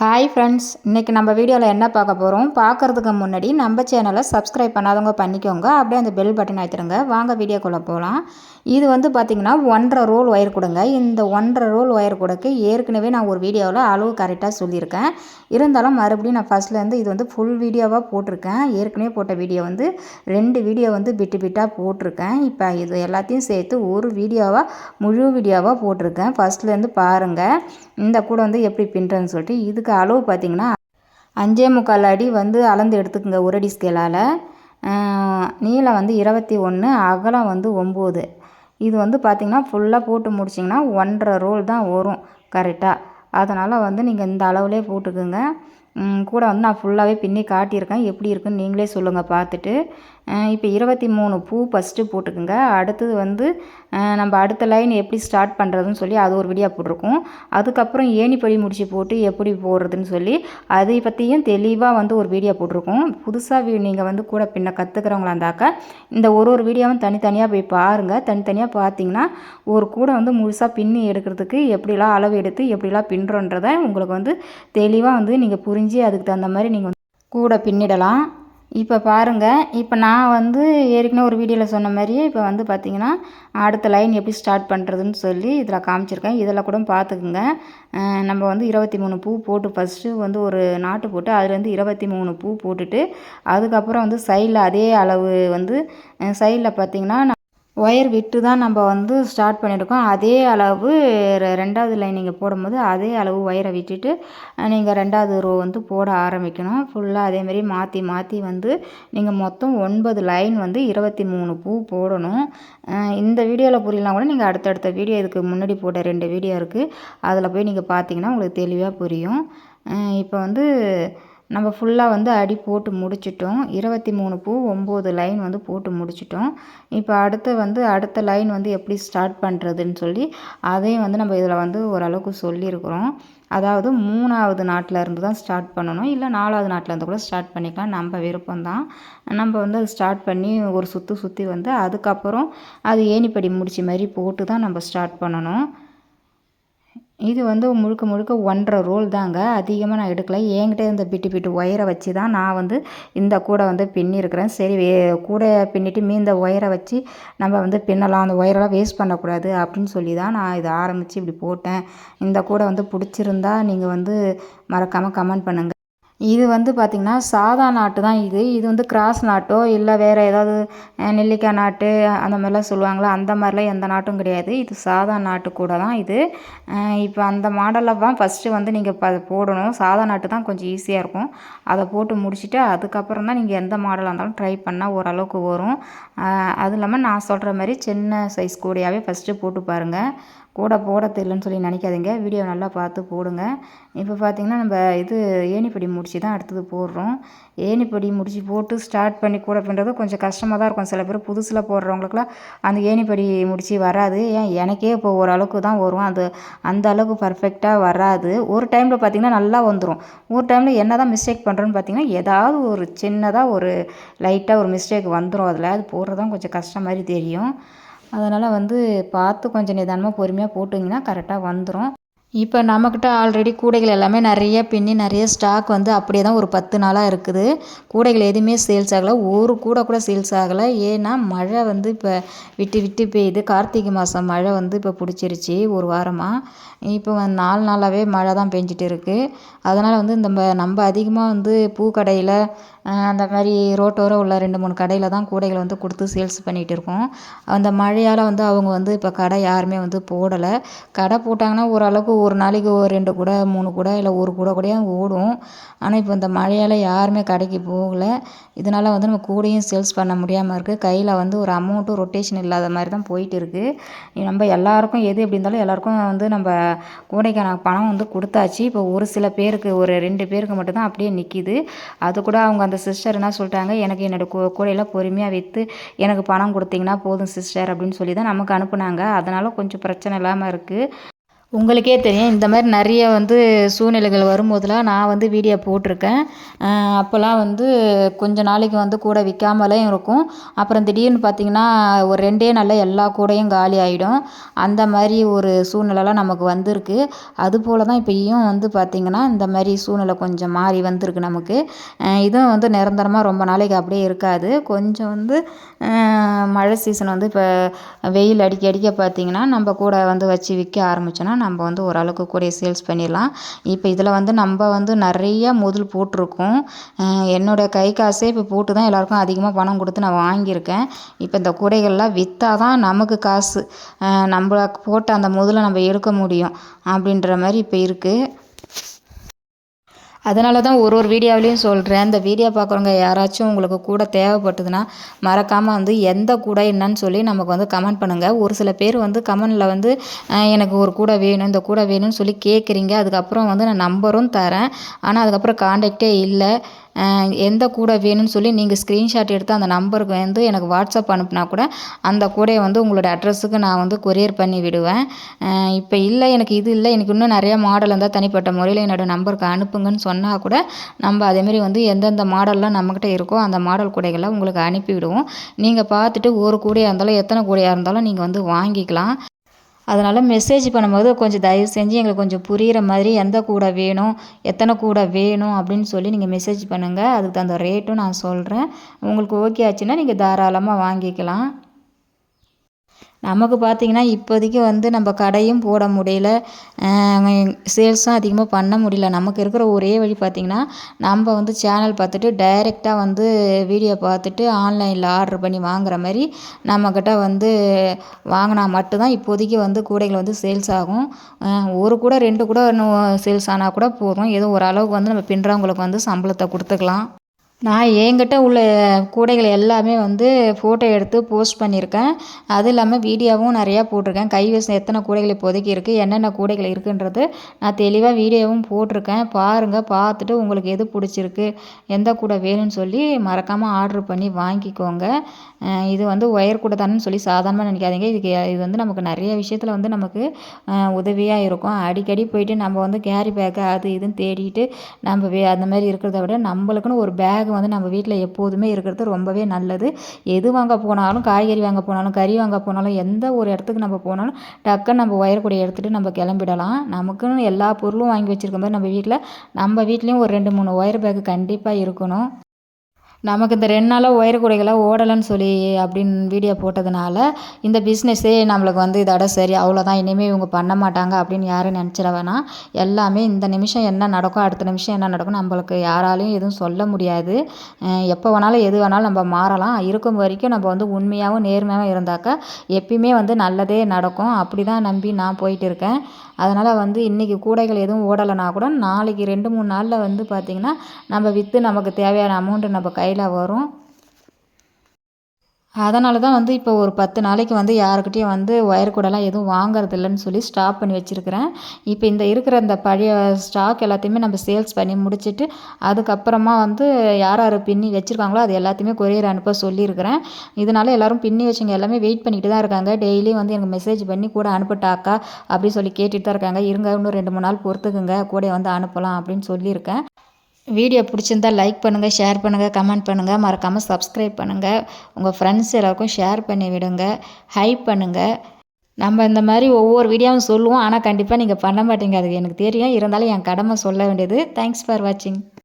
Hi friends இன்றைக்கி நம்ம வீடியோவில் என்ன பார்க்க போகிறோம் பார்க்குறதுக்கு முன்னாடி நம்ம சேனலை சப்ஸ்கிரைப் பண்ணாதவங்க பண்ணிக்கோங்க. அப்படியே அந்த பெல் பட்டன் ஆயிடுங்க வாங்க வீடியோக்குள்ளே போகலாம் இது வந்து பார்த்திங்கன்னா ஒன்றரை ரோல் ஒயர் கொடுங்க. இந்த ஒன்றரை ரோல் ஒயர் கொடுக்க ஏற்கனவே நான் ஒரு வீடியோவில் அளவு கரெக்டாக சொல்லியிருக்கேன். இருந்தாலும் மறுபடியும் நான் ஃபஸ்ட்லேருந்து இது வந்து ஃபுல் வீடியோவாக போட்டிருக்கேன். ஏற்கனவே போட்ட வீடியோ வந்து ரெண்டு வீடியோ வந்து பிட்டு பிட்டாக போட்டிருக்கேன். இப்போ இது எல்லாத்தையும் சேர்த்து ஒரு வீடியோவாக முழு வீடியோவாக போட்டிருக்கேன். ஃபஸ்ட்லேருந்து பாருங்கள் இந்த கூட வந்து எப்படி பின்னுறதுன்னு சொல்லிட்டு இதுக்கு அளவு பார்த்திங்கன்னா அஞ்சே முக்கால் அடி வந்து அளந்து எடுத்துக்கோங்க ஒரு அடி ஸ்கேலால் நீளம் வந்து இருபத்தி ஒன்று அகலம் வந்து ஒம்பது. இது வந்து பார்த்திங்கன்னா ஃபுல்லாக போட்டு முடிச்சிங்கன்னா ஒன்றரை ரோல் தான் வரும் கரெக்டாக அதனால் வந்து நீங்கள் இந்த அளவுலேயே போட்டுக்குங்க. கூட வந்து நான் ஃபுல்லாகவே பின்னி காட்டியிருக்கேன். எப்படி இருக்குன்னு நீங்களே சொல்லுங்கள் பார்த்துட்டு. இப்போ இருபத்தி மூணு பூ ஃபஸ்ட்டு போட்டுக்குங்க. அடுத்தது வந்து நம்ம அடுத்த லைன் எப்படி ஸ்டார்ட் பண்ணுறதுன்னு சொல்லி அது ஒரு வீடியோ போட்டிருக்கோம். அதுக்கப்புறம் ஏணிப்படி முடிச்சு போட்டு எப்படி போடுறதுன்னு சொல்லி அதை பற்றியும் தெளிவாக வந்து ஒரு வீடியோ போட்டிருக்கோம். புதுசாக நீங்கள் வந்து கூட பின்ன கற்றுக்கிறவங்களா இருந்தாக்கா இந்த ஒரு ஒரு வீடியோவும் தனித்தனியாக போய் பாருங்கள் தனித்தனியாக பார்த்தீங்கன்னா ஒரு கூட வந்து முழுசாக பின்னி எடுக்கிறதுக்கு எப்படிலாம் அளவு எடுத்து எப்படிலாம் பின்னுறோன்றதை உங்களுக்கு வந்து தெளிவாக வந்து நீங்கள் புரிஞ்சு அதுக்கு தகுந்த மாதிரி நீங்கள் கூட பின்னிடலாம். இப்போ பாருங்கள் இப்போ நான் வந்து ஏற்கனவே ஒரு வீடியோவில் சொன்ன மாதிரியே இப்போ வந்து பார்த்திங்கன்னா அடுத்த லைன் எப்படி ஸ்டார்ட் பண்ணுறதுன்னு சொல்லி இதில் காமிச்சிருக்கேன். இதில் கூட பார்த்துக்குங்க நம்ம வந்து இருபத்தி மூணு பூ போட்டு ஃபஸ்ட்டு வந்து ஒரு நாட்டு போட்டு அதுலேருந்து இருபத்தி மூணு பூ போட்டுட்டு அதுக்கப்புறம் வந்து சைடில் அதே அளவு வந்து சைடில் பார்த்திங்கன்னா ஒயர் விட்டு தான் நம்ம வந்து ஸ்டார்ட் பண்ணியிருக்கோம். அதே அளவு ரெண்டாவது லைன் நீங்கள் போடும்போது அதே அளவு ஒயரை விட்டுட்டு நீங்கள் ரெண்டாவது ரோ வந்து போட ஆரம்பிக்கணும். ஃபுல்லாக அதேமாரி மாற்றி மாற்றி வந்து நீங்கள் மொத்தம் ஒன்பது லைன் வந்து இருபத்தி மூணு பூ போடணும். இந்த வீடியோவில் புரியலாம் கூட நீங்கள் அடுத்தடுத்த வீடியோ இதுக்கு முன்னாடி போட்ட ரெண்டு வீடியோ இருக்குது அதில் போய் நீங்கள் பார்த்தீங்கன்னா உங்களுக்கு தெளிவாக புரியும். இப்போ வந்து நம்ம ஃபுல்லாக வந்து அடி போட்டு முடிச்சிட்டோம். இருபத்தி மூணு பூ ஒம்பது லைன் வந்து போட்டு முடிச்சிட்டோம். இப்போ அடுத்து வந்து அடுத்த லைன் வந்து எப்படி ஸ்டார்ட் பண்ணுறதுன்னு சொல்லி அதையும் வந்து நம்ம இதில் வந்து ஓரளவுக்கு சொல்லியிருக்கிறோம். அதாவது மூணாவது நாட்டில் இருந்து தான் ஸ்டார்ட் பண்ணணும். இல்லை நாலாவது நாட்டில் இருந்து கூட ஸ்டார்ட் பண்ணிக்கலாம். நம்ம விருப்பம்தான் நம்ம வந்து அது ஸ்டார்ட் பண்ணி ஒரு சுற்று சுற்றி வந்து அதுக்கப்புறம் அது ஏணிப்படி முடிச்ச மாதிரி போட்டு தான் நம்ம ஸ்டார்ட் பண்ணணும். இது வந்து முழுக்க முழுக்க ஒன்றரை ரோல் தாங்க. அதிகமாக நான் எடுக்கலை. என்கிட்ட இந்த பிட்டு பிட்டு ஒயரை வச்சு தான் நான் வந்து இந்த கூடை வந்து பின்னிருக்கிறேன். சரி வே கூடை பின்னிட்டு மீந்த ஒயரை வச்சு நம்ம வந்து பின்னலாம். அந்த ஒயரெல்லாம் வேஸ்ட் பண்ணக்கூடாது அப்படின்னு சொல்லி தான் நான் இதை ஆரம்பித்து இப்படி போட்டேன். இந்த கூடை வந்து பிடிச்சிருந்தா நீங்கள் வந்து மறக்காமல் கமெண்ட் பண்ணுங்கள் இது வந்து பார்த்திங்கன்னா சாதா நாட்டு தான் இது. இது வந்து கிராஸ் நாட்டோ இல்லை வேறு ஏதாவது நெல்லிக்காய் நாட்டு அந்த மாதிரிலாம் சொல்லுவாங்களா? அந்த மாதிரிலாம் எந்த நாட்டும் கிடையாது. இது சாதா நாட்டு கூட தான் இது. இப்போ அந்த மாடலில் தான் ஃபஸ்ட்டு வந்து நீங்கள் ப போடணும். சாதா நாட்டு தான் கொஞ்சம் ஈஸியாக இருக்கும். அதை போட்டு முடிச்சுட்டு அதுக்கப்புறம் தான் நீங்கள் எந்த மாடலாக இருந்தாலும் ட்ரை பண்ணால் ஓரளவுக்கு வரும். அதுவும் இல்லாமல் நான் சொல்கிற மாதிரி சின்ன சைஸ் கூடையாகவே ஃபஸ்ட்டு போட்டு பாருங்கள் கூட போட தெரியலன்னு சொல்லி நினைக்காதீங்க. வீடியோ நல்லா பார்த்து போடுங்க. இப்போ பார்த்திங்கன்னா நம்ம இது ஏணிப்படி முடிச்சு தான் அடுத்தது போடுறோம். ஏணிப்படி முடிச்சு போட்டு ஸ்டார்ட் பண்ணி கூட பண்ணுறது கொஞ்சம் கஷ்டமாக தான் இருக்கும். சில பேர் புதுசில் போடுறவங்களுக்குலாம் அந்த ஏணிப்படி முடிச்சு வராது. ஏன்? எனக்கே இப்போ ஓரளவுக்கு தான் வரும். அது அந்த அளவுக்கு பர்ஃபெக்டாக வராது. ஒரு டைமில் பார்த்திங்கன்னா நல்லா வந்துடும் ஒரு டைமில் என்ன தான் மிஸ்டேக் பண்ணுறோன்னு பார்த்திங்கன்னா ஏதாவது ஒரு சின்னதாக ஒரு லைட்டாக ஒரு மிஸ்டேக் வந்துடும் அதில் அது போடுறது தான் கொஞ்சம் கஷ்டம் மாதிரி தெரியும். அதனால் வந்து பார்த்து கொஞ்சம் நிதானமாக பொறுமையாக போட்டிங்கன்னா கரெக்டாக வந்துடும் இப்போ நம்மக்கிட்ட ஆல்ரெடி கூடைகள் எல்லாமே நிறைய பின்னி நிறைய ஸ்டாக் வந்து அப்படியே தான் ஒரு பத்து நாளாக இருக்குது. கூடைகள் எதுவுமே சேல்ஸ் ஆகலை. ஒரு கூடை கூட சேல்ஸ் ஆகலை. ஏன்னா மழை வந்து இப்போ விட்டு விட்டு பெய்யுது. கார்த்திகை மாதம் மழை வந்து இப்போ பிடிச்சிருச்சு ஒரு வாரமாக இப்போ நாலு நாளாகவே மழை தான் பெஞ்சிட்டு இருக்குது அதனால் வந்து இந்த நம்ம அதிகமாக வந்து பூக்கடையில் அந்த மாதிரி ரோட்டோரம் உள்ள ரெண்டு மூணு கடையில் தான் கூடைகளை வந்து கொடுத்து சேல்ஸ் பண்ணிகிட்டு இருக்கோம். அந்த மழையால் வந்து அவங்க வந்து இப்போ கடை யாருமே வந்து போடலை. கடை போட்டாங்கன்னா ஓரளவுக்கு ஒரு நாளைக்கு ஒரு ரெண்டு கூடை மூணு கூடை இல்லை ஒரு கூடை கூடயும் ஓடும். ஆனால் இப்போ இந்த மழையால் யாருமே கடைக்கு போகலை. இதனால் வந்து நம்ம கூடையும் சேல்ஸ் பண்ண முடியாமல் இருக்குது கையில் வந்து ஒரு அமௌண்ட்டும் ரொட்டேஷன் இல்லாத மாதிரி தான் போயிட்டு இருக்குது நம்ம எல்லாருக்கும் எது எப்படி இருந்தாலும் எல்லாருக்கும் வந்து நம்ம கூடைக்கான பணம் வந்து கொடுத்தாச்சு. இப்போ ஒரு சில பேருக்கு ஒரு ரெண்டு பேருக்கு மட்டும்தான் அப்படியே நிற்கிது அது கூட அவங்க அந்த சிஸ்டர் என்ன சொல்லிட்டாங்க? எனக்கு என்னோடய கூ கூடையெல்லாம் பொறுமையாக விற்று எனக்கு பணம் கொடுத்தீங்கன்னா போதும் சிஸ்டர் அப்படின்னு சொல்லி தான் நமக்கு அனுப்புனாங்க. அதனால் கொஞ்சம் பிரச்சனை இல்லாமல் இருக்குது உங்களுக்கே தெரியும். இந்த மாதிரி நிறைய வந்து சூழ்நிலைகள் வரும்போதெல்லாம் நான் வந்து வீடியோ போட்டிருக்கேன். அப்போல்லாம் வந்து கொஞ்ச நாளைக்கு வந்து கூடை விற்காமலே இருக்கும். அப்புறம் திடீர்னு பார்த்திங்கன்னா ஒரு ரெண்டே நாளில் எல்லா கூடையும் காலி ஆகிடும் அந்த மாதிரி ஒரு சூழ்நிலைலாம் நமக்கு வந்திருக்கு. அதுபோல் தான் இப்போயும் வந்து பார்த்திங்கன்னா இந்த மாதிரி சூழ்நிலை கொஞ்சம் மாறி வந்திருக்கு நமக்கு. இதுவும் வந்து நிரந்தரமாக ரொம்ப நாளைக்கு அப்படியே இருக்காது. கொஞ்சம் வந்து மழை சீசன் வந்து இப்போ வெயில் அடிக்க அடிக்க பார்த்திங்கன்னா நம்ம கூட வந்து வச்சு விற்க ஆரம்பித்தோன்னா நம்ம வந்து ஓரளவுக்கு கூட சேல்ஸ் பண்ணிடலாம். இப்போ இதில் வந்து நம்ம வந்து நிறைய முதல் போட்டிருக்கோம். என்னோடய கை காசே இப்போ போட்டு தான் எல்லாருக்கும் அதிகமாக பணம் கொடுத்து நான் வாங்கியிருக்கேன். இப்போ இந்த கூடைகள்லாம் விற்றா தான் நமக்கு காசு. நம்ம போட்ட அந்த முதலை நம்ம எடுக்க முடியும் அப்படின்ற மாதிரி இப்போ இருக்குது அதனால தான் ஒரு ஒரு வீடியோவிலையும் சொல்கிறேன் இந்த வீடியோ பார்க்குறவங்க யாராச்சும் உங்களுக்கு கூட தேவைப்பட்டதுன்னா மறக்காமல் வந்து எந்த கூடை என்னன்னு சொல்லி நமக்கு வந்து கமெண்ட் பண்ணுங்கள் ஒரு சில பேர் வந்து கமெண்டில் வந்து எனக்கு ஒரு கூடை வேணும் இந்த கூடை வேணும்னு சொல்லி கேட்குறீங்க. அதுக்கப்புறம் வந்து நான் நம்பரும் தரேன். ஆனால் அதுக்கப்புறம் காண்டாக்டே இல்லை. எந்த கூடை வேணும்னு சொல்லி நீங்கள் ஸ்க்ரீன்ஷாட் எடுத்து அந்த நம்பருக்கு வந்து எனக்கு வாட்ஸ்அப் அனுப்புனா கூட அந்த கூடையை வந்து உங்களோட அட்ரஸுக்கு நான் வந்து கொரியர் பண்ணி விடுவேன். இப்போ இல்லை எனக்கு இது இல்லை எனக்கு இன்னும் நிறையா மாடல் இருந்தால் தனிப்பட்ட முறையில் என்னோடய நம்பருக்கு அனுப்புங்கன்னு சொன்னால் கூட நம்ம அதேமாரி வந்து எந்தெந்த மாடல்லாம் நம்மக்கிட்ட இருக்கோ அந்த மாடல் கூடைகளை உங்களுக்கு அனுப்பி விடுவோம். நீங்கள் பார்த்துட்டு ஒரு கூடையாக இருந்தாலும் எத்தனை கூடையாக இருந்தாலும் நீங்கள் வந்து வாங்கிக்கலாம். அதனால் மெசேஜ் பண்ணும்போது கொஞ்சம் தயவு செஞ்சு எங்களுக்கு கொஞ்சம் புரிகிற மாதிரி எந்த கூடை வேணும் எத்தனை கூடை வேணும் அப்படின்னு சொல்லி நீங்கள் மெசேஜ் பண்ணுங்கள் அதுக்கு தகுந்த ரேட்டும் நான் சொல்கிறேன் உங்களுக்கு ஓகே ஆச்சுன்னா நீங்கள் தாராளமாக வாங்கிக்கலாம். நமக்கு பார்த்திங்கன்னா இப்போதைக்கு வந்து நம்ம கடையும் போட முடியல. சேல்ஸும் அதிகமாக பண்ண முடியல. நமக்கு இருக்கிற ஒரே வழி பார்த்திங்கன்னா நம்ம வந்து சேனல் பார்த்துட்டு டைரெக்டாக வந்து வீடியோ பார்த்துட்டு ஆன்லைனில் ஆர்டர் பண்ணி வாங்குற மாதிரி நம்மக்கிட்ட வந்து வாங்கினா மட்டும்தான் இப்போதைக்கு வந்து கூடைகள் வந்து சேல்ஸ் ஆகும். ஒரு கூட ரெண்டு கூட இன்னும் சேல்ஸ் ஆனால் கூட போதும். ஏதோ ஓரளவுக்கு வந்து நம்ம பின்னுறவங்களுக்கு வந்து சம்பளத்தை கொடுத்துக்கலாம். நான் என்கிட்ட உள்ள கூடைகள் எல்லாமே வந்து ஃபோட்டோ எடுத்து போஸ்ட் பண்ணியிருக்கேன். அதுவும் இல்லாமல் வீடியோவும் நிறையா போட்டிருக்கேன். கைவசம் எத்தனை கூடைகள் இப்போதைக்கு இருக்குது என்னென்ன கூடைகள் இருக்குன்றது நான் தெளிவாக வீடியோவும் போட்டிருக்கேன். பாருங்கள் பார்த்துட்டு உங்களுக்கு எது பிடிச்சிருக்கு எந்த கூடை வேணும்னு சொல்லி மறக்காமல் ஆர்டர் பண்ணி வாங்கிக்கோங்க. இது வந்து ஒயர் கூடை தானேன்னு சொல்லி சாதாரணமாக நினைக்காதீங்க. இதுக்கு இது வந்து நமக்கு நிறைய விஷயத்தில் வந்து நமக்கு உதவியாக இருக்கும். அடிக்கடி போயிட்டு நம்ம வந்து கேரி பேக்கு அது இதுன்னு தேடிட்டு நம்ம வே அந்த மாதிரி இருக்கிறத விட நம்மளுக்குன்னு ஒரு பேக் பேக் வந்து நம்ம வீட்டில் எப்போதுமே இருக்கிறது ரொம்பவே நல்லது. எது வாங்க போனாலும் காய்கறி வாங்க போனாலும் கறி வாங்க போனாலும் எந்த ஒரு இடத்துக்கு நம்ம போனாலும் டக்குன்னு நம்ம ஒயர் கூடையை எடுத்துகிட்டு நம்ம கிளம்பிடலாம். நமக்குன்னு எல்லா பொருளும் வாங்கி வச்சுருக்கும் போது நம்ம வீட்டில் நம்ம வீட்லேயும் ஒரு ரெண்டு மூணு ஒயர் பேக்கு கண்டிப்பாக இருக்கணும். நமக்கு இந்த ரெண்டு நாளாக உயர கூடைகளாக ஓடலைன்னு சொல்லி அப்படின்னு வீடியோ போட்டதுனால இந்த பிஸ்னஸ்ஸே நம்மளுக்கு வந்து இதோட சரி அவ்வளோதான் இனிமேல் இவங்க பண்ண மாட்டாங்க அப்படின்னு யாரும் நினச்சிட வேணாம். எல்லாமே இந்த நிமிஷம் என்ன நடக்கும் அடுத்த நிமிஷம் என்ன நடக்கும் நம்மளுக்கு யாராலையும் எதுவும் சொல்ல முடியாது. எப்போ வேணாலும் எது வேணாலும் நம்ம மாறலாம். இருக்கும் வரைக்கும் நம்ம வந்து உண்மையாகவும் நேர்மையாகவும் இருந்தாக்கா எப்பயுமே வந்து நல்லதே நடக்கும். அப்படி தான் நம்பி நான் போயிட்டு இருக்கேன். அதனால் வந்து இன்றைக்கி கூடைகள் எதுவும் ஓடலைனா கூட நாளைக்கு ரெண்டு மூணு நாளில் வந்து பார்த்திங்கன்னா நம்ம விற்று நமக்கு தேவையான அமௌண்ட்டு நம்ம கையில் வரும். அதனால தான் வந்து இப்போ ஒரு பத்து நாளைக்கு வந்து யாருக்கிட்டேயும் வந்து ஒயர் கூடலாம் எதுவும் வாங்குறது இல்லைன்னு சொல்லி ஸ்டாப் பண்ணி வச்சுருக்கிறேன். இப்போ இந்த இருக்கிற இந்த பழைய ஸ்டாக் எல்லாத்தையுமே நம்ம சேல்ஸ் பண்ணி முடிச்சுட்டு அதுக்கப்புறமா வந்து யார் யார் பின்னி வச்சுருக்காங்களோ அது எல்லாத்தையுமே கொரியர் அனுப்ப சொல்லியிருக்கிறேன். இதனால் எல்லோரும் பின்னி வச்சவங்க எல்லாமே வெயிட் பண்ணிகிட்டு தான் இருக்காங்க. டெய்லியும் வந்து எனக்கு மெசேஜ் பண்ணி கூட அனுப்பிட்டாக்கா அப்படின்னு சொல்லி கேட்டுட்டு தான் இருக்காங்க. இருங்க இன்னும் ரெண்டு மூணு நாள் பொறுத்துக்குங்க. கூட வந்து அனுப்பலாம் அப்படின்னு சொல்லியிருக்கேன். வீடியோ பிடிச்சிருந்தா லைக் பண்ணுங்கள் ஷேர் பண்ணுங்கள் கமெண்ட் பண்ணுங்கள் மறக்காமல் சப்ஸ்கிரைப் பண்ணுங்கள் உங்கள் ஃப்ரெண்ட்ஸ் எல்லாருக்கும் ஷேர் பண்ணி விடுங்க. ஹைப் பண்ணுங்கள் நம்ம இந்த மாதிரி ஒவ்வொரு வீடியோவும் சொல்லுவோம். ஆனால் கண்டிப்பாக நீங்கள் பண்ண மாட்டீங்க. அது எனக்கு தெரியும். இருந்தாலும் என் கடமை சொல்ல வேண்டியது. தேங்க்ஸ் ஃபார் வாட்சிங்